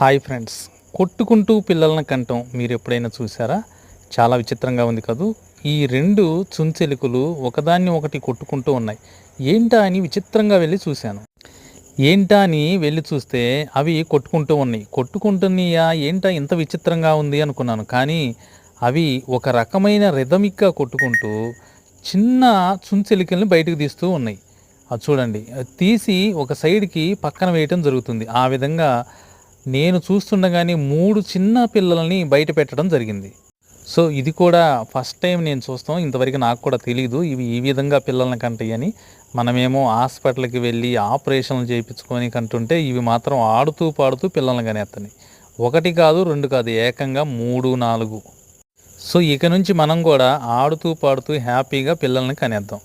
Hi friends. కొట్టుకుంటూ పిల్లలను కంటం మీరు ఎప్పుడైనా చూసారా చాలా విచిత్రంగా ఉంది కదూ. ఈ రెండు చుంచెలుకలు ఒకదాన్ని ఒకటి కొట్టుకుంటూ ఉన్నాయి. ఏంటా అని విచిత్రంగా వెళ్ళి చూశాను. ఏంటా అని వెళ్ళి చూస్తే అవి కొట్టుకుంటూ ఉన్నాయి. కొట్టుకుంటున్నాయా? ఏంటా ఇంత విచిత్రంగా ఉంది అనుకున్నాను. కానీ అవి ఒక రకమైన రిథమిక్గా కొట్టుకుంటూ చిన్న చుంచెలికల్ని బయటకు తీస్తూ ఉన్నాయి. అది చూడండి. తీసి ఒక సైడ్కి పక్కన వేయటం జరుగుతుంది. ఆ విధంగా నేను చూస్తుండగానే మూడు చిన్న పిల్లల్ని బయట పెట్టడం జరిగింది. సో ఇది కూడా ఫస్ట్ టైం నేను చూస్తాం. ఇంతవరకు నాకు కూడా తెలియదు ఇవి ఈ విధంగా పిల్లల్ని కంటాయని. మనమేమో హాస్పిటల్కి వెళ్ళి ఆపరేషన్లు చేయించుకొని కంటుంటే ఇవి మాత్రం ఆడుతూ పాడుతూ పిల్లల్ని కనేస్తున్నాయి ఒకటి కాదు రెండు కాదు ఏకంగా మూడు నాలుగు. సో ఇక నుంచి మనం కూడా ఆడుతూ పాడుతూ హ్యాపీగా పిల్లల్ని కనేద్దాం.